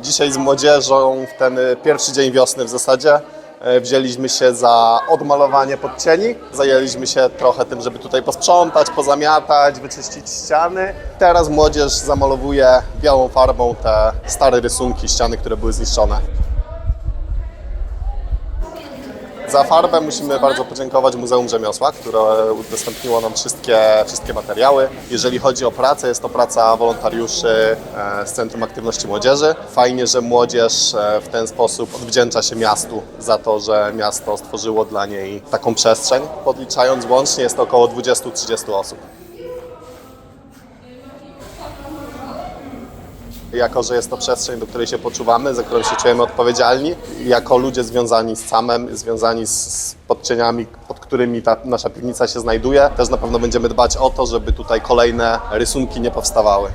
Dzisiaj z młodzieżą w ten y, pierwszy dzień wiosny w zasadzie e, wzięliśmy się za odmalowanie podcieni. Zajęliśmy się trochę tym, żeby tutaj posprzątać, pozamiatać, wyczyścić ściany. Teraz młodzież zamalowuje białą farbą te stare rysunki ściany, które były zniszczone. Za farbę musimy bardzo podziękować Muzeum Rzemiosła, które udostępniło nam wszystkie, wszystkie materiały. Jeżeli chodzi o pracę, jest to praca wolontariuszy e, z Centrum Aktywności Młodzieży. Fajnie, że młodzież e, w ten sposób odwdzięcza się miastu za to, że miasto stworzyło dla niej taką przestrzeń. Podliczając łącznie jest to około 20-30 osób. Jako, że jest to przestrzeń, do której się poczuwamy, za którą się czujemy odpowiedzialni, jako ludzie związani z CAM-em, związani z, podcieniami, pod którymi ta nasza piwnica się znajduje, też na pewno będziemy dbać o to, żeby tutaj kolejne rysunki nie powstawały.